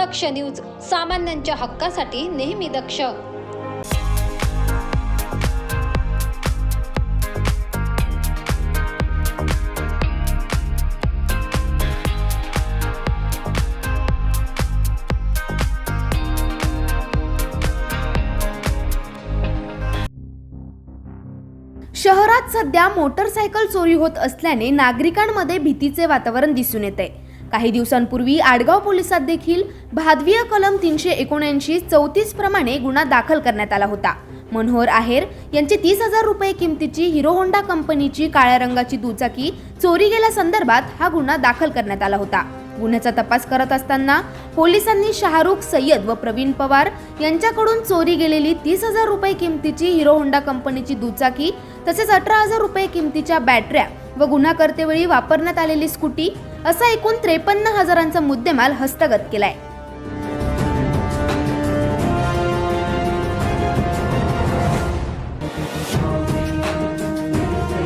दक्ष news सामान्यांच्या हक्कासाठी नेहमी दक्ष. शहरात सध्या मोटरसायकल चोरी होत असल्याने नागरिकांमध्ये भीतीचे वातावरण दिसून येते. काही दिवसांपूर्वी आडगाव पोलिसात देखील भादवीय कलम तीनशे एकोणऐंशी चौतीस प्रमाणे गुन्हा दाखल करण्यात आला होता. मनोहर आहेर यांची तीस हजार रुपये किमतीची हिरो होंडा कंपनीची काळ्या रंगाची दुचाकी चोरी गेल्यासंदर्भात हा गुन्हा दाखल करण्यात आला होता. गुन्ह्याचा तपास करत असताना पोलिसांनी शाहरुख सय्यद व प्रवीण पवार यांच्याकडून चोरी गेलेली तीस हजार रुपये किमतीची हिरो होंडा कंपनीची दुचाकी तसेच अठरा हजार रुपये किमतीच्या बॅटऱ्या व गुन्हा करतेवेळी वापरण्यात आलेली स्कूटी असा एकूण त्रेपन्न हजारांचा मुद्देमाल हस्तगत केलाय.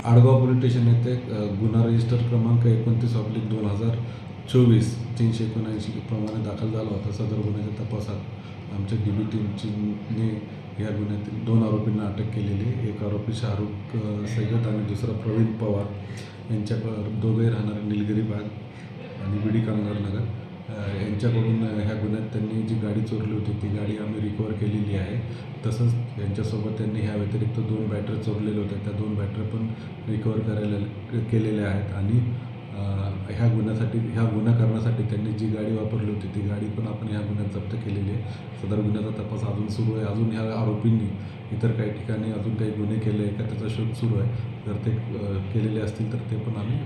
आडगाव पोलीस स्टेशन येथे गुन्हा रजिस्टर क्रमांक एकोणतीस ऑब्लिक दोन हजार चोवीस तीनशे एकोणऐंशी प्रमाणे दाखल झाला होता. सदर गुन्ह्याच्या तपासात आमच्या डी बी टीमचीने या गुन्ह्यातील दोन आरोपींना अटक केलेली एक आरोपी शाहरुख अ, सय्यद आणि दुसरा प्रवीण पवार. यांच्या दोघे राहणारे निलगिरी बाग आणि बीडी कामगार नगर. यांच्याकडून ह्या गुन्ह्यात त्यांनी जी गाडी चोरली होती ती गाडी आम्ही रिकवर केलेली आहे. तसंच यांच्यासोबत त्यांनी ह्या व्यतिरिक्त दोन बॅटरी चोरलेल्या होत्या त्या दोन बॅटरी पण रिकवर करायला केलेल्या आहेत. आणि ह्या गुन्ह्यासाठी ह्या गुन्हा करण्यासाठी त्यांनी जी गाडी वापरली होती ती गाडी पण आपण ह्या गुन्ह्यात जप्त केलेली आहे. सदर गुन्ह्याचा तपास अजून सुरू आहे. अजून ह्या आरोपींनी इतर काही ठिकाणी अजून काही गुन्हे केले का त्याचा शोध सुरू आहे. जर ते केलेले असतील तर ते पण आम्ही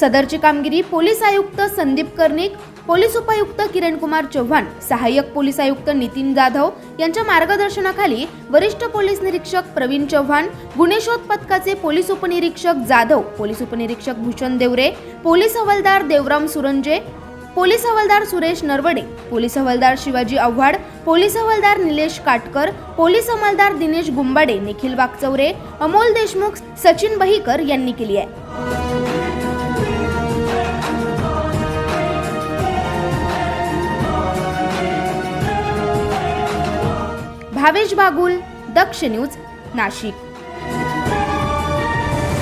सदरची कामगिरी पोलीस आयुक्त संदीप कर्णिक पोलीस उपायुक्त किरण कुमार चव्हाण सहाय्यक पोलीस आयुक्त नितीन जाधव यांच्या मार्गदर्शनाखाली वरिष्ठ पोलीस निरीक्षक प्रवीण चव्हाण गुन्हे शोध पथकाचे पोलीस उपनिरीक्षक जाधव पोलीस उपनिरीक्षक भूषण देवरे पोलीस हवालदार देवराम सुरंजे पोलीस हवालदार सुरेश नरवडे पोलीस हवालदार शिवाजी आव्हाड पोलीस हवालदार निलेश काटकर पोलीस हवालदार दिनेश गुंबाडे निखिल वाकचौरे अमोल देशमुख सचिन बहीकर यांनी केली आहे. भावेश बागुल दक्ष न्यूज नाशिक.